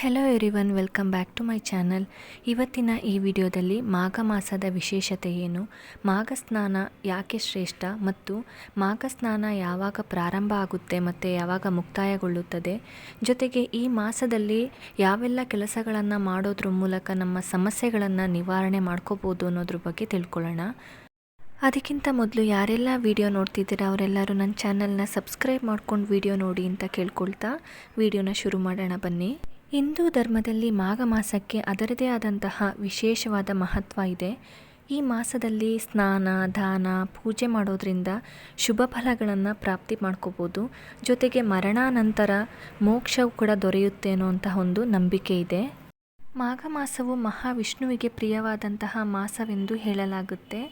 Hello everyone welcome back to my channel ಇವತ್ತಿನ ಈ ವಿಡಿಯೋದಲ್ಲಿ ಮಾಘ ಮಾಸದ ವಿಶೇಷತೆ ಏನು? ಮಾಘ ಸ್ನಾನ ಯಾಕೆ ಶ್ರೇಷ್ಠ ಮತ್ತು ಮಾಘ ಸ್ನಾನ ಯಾವಾಗ ಪ್ರಾರಂಭ ಆಗುತ್ತೆ ಮತ್ತು ಯಾವಾಗ ಮುಕ್ತಾಯಗೊಳ್ಳುತ್ತದೆ? ಜೊತೆಗೆ ಈ ಮಾಸದಲ್ಲಿ ಯಾವೆಲ್ಲ ಕೆಲಸಗಳನ್ನು ಮಾಡೋದ್ರ ಮೂಲಕ ನಮ್ಮ ಸಮಸ್ಯೆಗಳನ್ನು ನಿವಾರಣೆ ಮಾಡ್ಕೋಬೋದು ಅನ್ನೋದ್ರ ಬಗ್ಗೆ ತಿಳ್ಕೊಳ್ಳೋಣ. ಅದಕ್ಕಿಂತ ಮೊದಲು ಯಾರೆಲ್ಲ ವಿಡಿಯೋ ನೋಡ್ತಿದ್ದೀರಾ ಅವರೆಲ್ಲರೂ ನನ್ನ ಚಾನಲ್ನ ಸಬ್ಸ್ಕ್ರೈಬ್ ಮಾಡ್ಕೊಂಡು ವಿಡಿಯೋ ನೋಡಿ ಅಂತ ಕೇಳ್ಕೊಳ್ತಾ ವಿಡಿಯೋನ ಶುರು ಮಾಡೋಣ ಬನ್ನಿ. ಹಿಂದೂ ಧರ್ಮದಲ್ಲಿ ಮಾಘ ಮಾಸಕ್ಕೆ ಅದರದೇ ಆದಂತಹ ವಿಶೇಷವಾದ ಮಹತ್ವ ಇದೆ. ಈ ಮಾಸದಲ್ಲಿ ಸ್ನಾನ, ದಾನ, ಪೂಜೆ ಮಾಡೋದರಿಂದ ಶುಭ ಫಲಗಳನ್ನು ಪ್ರಾಪ್ತಿ ಮಾಡ್ಕೋಬೋದು. ಜೊತೆಗೆ ಮರಣಾನಂತರ ಮೋಕ್ಷವು ಕೂಡ ದೊರೆಯುತ್ತೆ ಅನ್ನುವಂತಹ ಒಂದು ನಂಬಿಕೆ ಇದೆ. ಮಾಘ ಮಾಸವು ಮಹಾವಿಷ್ಣುವಿಗೆ ಪ್ರಿಯವಾದಂತಹ ಮಾಸವೆಂದು ಹೇಳಲಾಗುತ್ತೆ.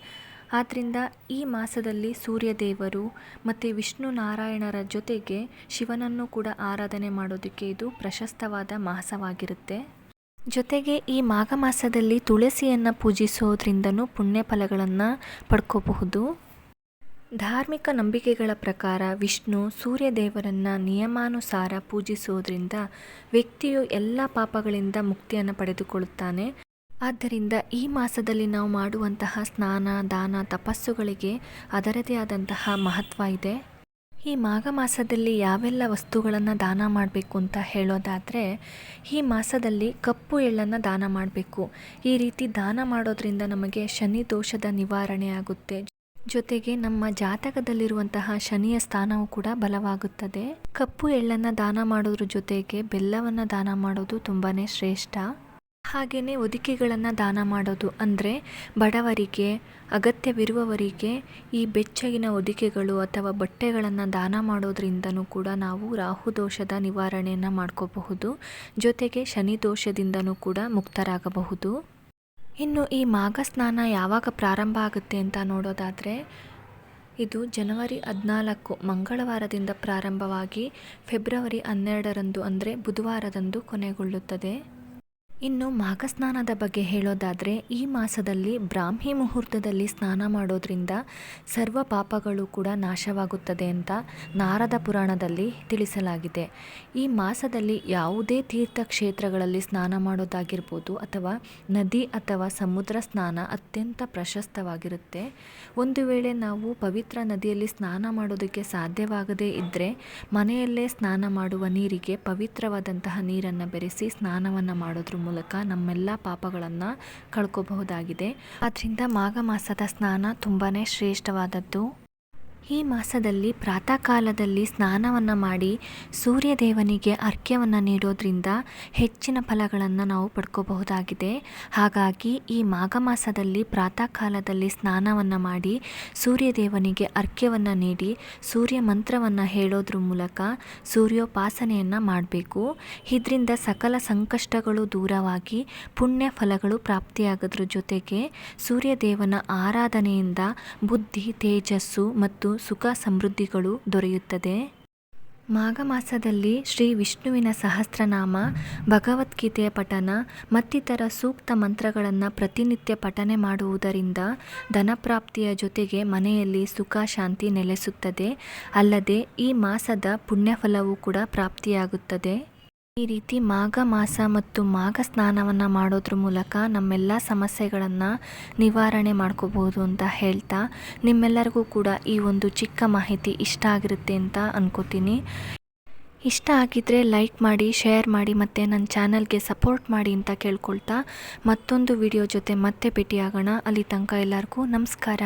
ಆದ್ದರಿಂದ ಈ ಮಾಸದಲ್ಲಿ ಸೂರ್ಯದೇವರು ಮತ್ತು ವಿಷ್ಣು ನಾರಾಯಣರ ಜೊತೆಗೆ ಶಿವನನ್ನು ಕೂಡ ಆರಾಧನೆ ಮಾಡೋದಕ್ಕೆ ಇದು ಪ್ರಶಸ್ತವಾದ ಮಾಸವಾಗಿರುತ್ತೆ. ಜೊತೆಗೆ ಈ ಮಾಘ ಮಾಸದಲ್ಲಿ ತುಳಸಿಯನ್ನು ಪೂಜಿಸೋದ್ರಿಂದನೂ ಪುಣ್ಯ ಫಲಗಳನ್ನು ಪಡ್ಕೋಬಹುದು. ಧಾರ್ಮಿಕ ನಂಬಿಕೆಗಳ ಪ್ರಕಾರ ವಿಷ್ಣು ಸೂರ್ಯದೇವರನ್ನು ನಿಯಮಾನುಸಾರ ಪೂಜಿಸೋದ್ರಿಂದ ವ್ಯಕ್ತಿಯು ಎಲ್ಲ ಪಾಪಗಳಿಂದ ಮುಕ್ತಿಯನ್ನು ಪಡೆದುಕೊಳ್ಳುತ್ತಾನೆ. ಆದ್ದರಿಂದ ಈ ಮಾಸದಲ್ಲಿ ನಾವು ಮಾಡುವಂತಹ ಸ್ನಾನ, ದಾನ, ತಪಸ್ಸುಗಳಿಗೆ ಅದರದೇ ಆದಂತಹ ಮಹತ್ವ ಇದೆ. ಈ ಮಾಘ ಮಾಸದಲ್ಲಿ ಯಾವೆಲ್ಲ ವಸ್ತುಗಳನ್ನು ದಾನ ಮಾಡಬೇಕು ಅಂತ ಹೇಳೋದಾದರೆ, ಈ ಮಾಸದಲ್ಲಿ ಕಪ್ಪು ಎಳ್ಳನ್ನು ದಾನ ಮಾಡಬೇಕು. ಈ ರೀತಿ ದಾನ ಮಾಡೋದ್ರಿಂದ ನಮಗೆ ಶನಿ ದೋಷದ ನಿವಾರಣೆ ಆಗುತ್ತೆ. ಜೊತೆಗೆ ನಮ್ಮ ಜಾತಕದಲ್ಲಿರುವಂತಹ ಶನಿಯ ಸ್ಥಾನವು ಕೂಡ ಬಲವಾಗುತ್ತದೆ. ಕಪ್ಪು ಎಳ್ಳನ್ನು ದಾನ ಮಾಡೋದ್ರ ಜೊತೆಗೆ ಬೆಲ್ಲವನ್ನು ದಾನ ಮಾಡೋದು ತುಂಬಾ ಶ್ರೇಷ್ಠ. ಹಾಗೆಯೇ ಹೊದಿಕೆಗಳನ್ನು ದಾನ ಮಾಡೋದು ಅಂದರೆ ಬಡವರಿಗೆ, ಅಗತ್ಯವಿರುವವರಿಗೆ ಈ ಬೆಚ್ಚಗಿನ ಹೊದಿಕೆಗಳು ಅಥವಾ ಬಟ್ಟೆಗಳನ್ನು ದಾನ ಮಾಡೋದ್ರಿಂದನೂ ಕೂಡ ನಾವು ರಾಹು ದೋಷದ ನಿವಾರಣೆಯನ್ನು ಮಾಡ್ಕೋಬಹುದು. ಜೊತೆಗೆ ಶನಿ ದೋಷದಿಂದನೂ ಕೂಡ ಮುಕ್ತರಾಗಬಹುದು. ಇನ್ನು ಈ ಮಾಘ ಸ್ನಾನ ಯಾವಾಗ ಪ್ರಾರಂಭ ಆಗುತ್ತೆ ಅಂತ ನೋಡೋದಾದರೆ, ಇದು ಜನವರಿ ಹದಿನಾಲ್ಕು ಮಂಗಳವಾರದಿಂದ ಪ್ರಾರಂಭವಾಗಿ ಫೆಬ್ರವರಿ ಹನ್ನೆರಡರಂದು ಅಂದರೆ ಬುಧವಾರದಂದು ಕೊನೆಗೊಳ್ಳುತ್ತದೆ. ಇನ್ನು ಮಾಘಸ್ನಾನದ ಬಗ್ಗೆ ಹೇಳೋದಾದರೆ, ಈ ಮಾಸದಲ್ಲಿ ಬ್ರಾಹ್ಮಿ ಮುಹೂರ್ತದಲ್ಲಿ ಸ್ನಾನ ಮಾಡೋದ್ರಿಂದ ಸರ್ವ ಪಾಪಗಳು ಕೂಡ ನಾಶವಾಗುತ್ತದೆ ಅಂತ ನಾರದ ಪುರಾಣದಲ್ಲಿ ತಿಳಿಸಲಾಗಿದೆ. ಈ ಮಾಸದಲ್ಲಿ ಯಾವುದೇ ತೀರ್ಥಕ್ಷೇತ್ರಗಳಲ್ಲಿ ಸ್ನಾನ ಮಾಡೋದಾಗಿರ್ಬೋದು ಅಥವಾ ನದಿ ಅಥವಾ ಸಮುದ್ರ ಸ್ನಾನ ಅತ್ಯಂತ ಪ್ರಶಸ್ತವಾಗಿರುತ್ತೆ. ಒಂದು ವೇಳೆ ನಾವು ಪವಿತ್ರ ನದಿಯಲ್ಲಿ ಸ್ನಾನ ಮಾಡೋದಕ್ಕೆ ಸಾಧ್ಯವಾಗದೇ ಇದ್ದರೆ ಮನೆಯಲ್ಲೇ ಸ್ನಾನ ಮಾಡುವ ನೀರಿಗೆ ಪವಿತ್ರವಾದಂತಹ ನೀರನ್ನು ಬೆರೆಸಿ ಸ್ನಾನವನ್ನು ಮಾಡೋದ್ರ ಮೂಲಕ ಮೂಲಕ ನಮ್ಮೆಲ್ಲ ಪಾಪಗಳನ್ನು ಕಳ್ಕೋಬಹುದಾಗಿದೆ. ಆದ್ದರಿಂದ ಮಾಘ ಮಾಸದ ಸ್ನಾನ ತುಂಬಾ ಶ್ರೇಷ್ಠವಾದದ್ದು. ಈ ಮಾಸದಲ್ಲಿ ಪ್ರಾತಃ ಕಾಲದಲ್ಲಿ ಸ್ನಾನವನ್ನು ಮಾಡಿ ಸೂರ್ಯದೇವನಿಗೆ ಅರ್ಘ್ಯವನ್ನು ನೀಡೋದ್ರಿಂದ ಹೆಚ್ಚಿನ ಫಲಗಳನ್ನು ನಾವು ಪಡ್ಕೋಬಹುದಾಗಿದೆ. ಹಾಗಾಗಿ ಈ ಮಾಘ ಮಾಸದಲ್ಲಿ ಪ್ರಾತಃ ಕಾಲದಲ್ಲಿ ಸ್ನಾನವನ್ನು ಮಾಡಿ ಸೂರ್ಯದೇವನಿಗೆ ಅರ್ಘ್ಯವನ್ನು ನೀಡಿ ಸೂರ್ಯ ಮಂತ್ರವನ್ನು ಹೇಳೋದ್ರ ಮೂಲಕ ಸೂರ್ಯೋಪಾಸನೆಯನ್ನು ಮಾಡಬೇಕು. ಇದರಿಂದ ಸಕಲ ಸಂಕಷ್ಟಗಳು ದೂರವಾಗಿ ಪುಣ್ಯ ಫಲಗಳು ಪ್ರಾಪ್ತಿಯಾಗೋದ್ರ ಜೊತೆಗೆ ಸೂರ್ಯದೇವನ ಆರಾಧನೆಯಿಂದ ಬುದ್ಧಿ, ತೇಜಸ್ಸು ಮತ್ತು ಸುಖ ಸಮೃದ್ಧಿಗಳು ದೊರೆಯುತ್ತದೆ. ಮಾಘ ಮಾಸದಲ್ಲಿ ಶ್ರೀ ವಿಷ್ಣುವಿನ ಸಹಸ್ರನಾಮ, ಭಗವದ್ಗೀತೆಯ ಪಠನ, ಮತ್ತಿತರ ಸೂಕ್ತ ಮಂತ್ರಗಳನ್ನು ಪ್ರತಿನಿತ್ಯ ಪಠನೆ ಮಾಡುವುದರಿಂದ ಧನಪ್ರಾಪ್ತಿಯ ಜೊತೆಗೆ ಮನೆಯಲ್ಲಿ ಸುಖ ಶಾಂತಿ ನೆಲೆಸುತ್ತದೆ. ಅಲ್ಲದೆ ಈ ಮಾಸದ ಪುಣ್ಯಫಲವೂ ಕೂಡ ಪ್ರಾಪ್ತಿಯಾಗುತ್ತದೆ. ಈ ರೀತಿ ಮಾಘ ಮಾಸ ಮತ್ತು ಮಾಘ ಸ್ನಾನವನ್ನು ಮಾಡೋದ್ರ ಮೂಲಕ ನಮ್ಮೆಲ್ಲ ಸಮಸ್ಯೆಗಳನ್ನು ನಿವಾರಣೆ ಮಾಡ್ಕೋಬೋದು ಅಂತ ಹೇಳ್ತಾ ನಿಮ್ಮೆಲ್ಲರಿಗೂ ಕೂಡ ಈ ಒಂದು ಚಿಕ್ಕ ಮಾಹಿತಿ ಇಷ್ಟ ಆಗಿರುತ್ತೆ ಅಂತ ಅನ್ಕೋತೀನಿ. ಇಷ್ಟ ಆಗಿದ್ದರೆ ಲೈಕ್ ಮಾಡಿ, ಶೇರ್ ಮಾಡಿ ಮತ್ತು ನನ್ನ ಚಾನಲ್ಗೆ ಸಪೋರ್ಟ್ ಮಾಡಿ ಅಂತ ಕೇಳ್ಕೊಳ್ತಾ ಮತ್ತೊಂದು ವಿಡಿಯೋ ಜೊತೆ ಮತ್ತೆ ಭೇಟಿಯಾಗೋಣ. ಅಲ್ಲಿ ತನಕ ಎಲ್ಲರಿಗೂ ನಮಸ್ಕಾರ.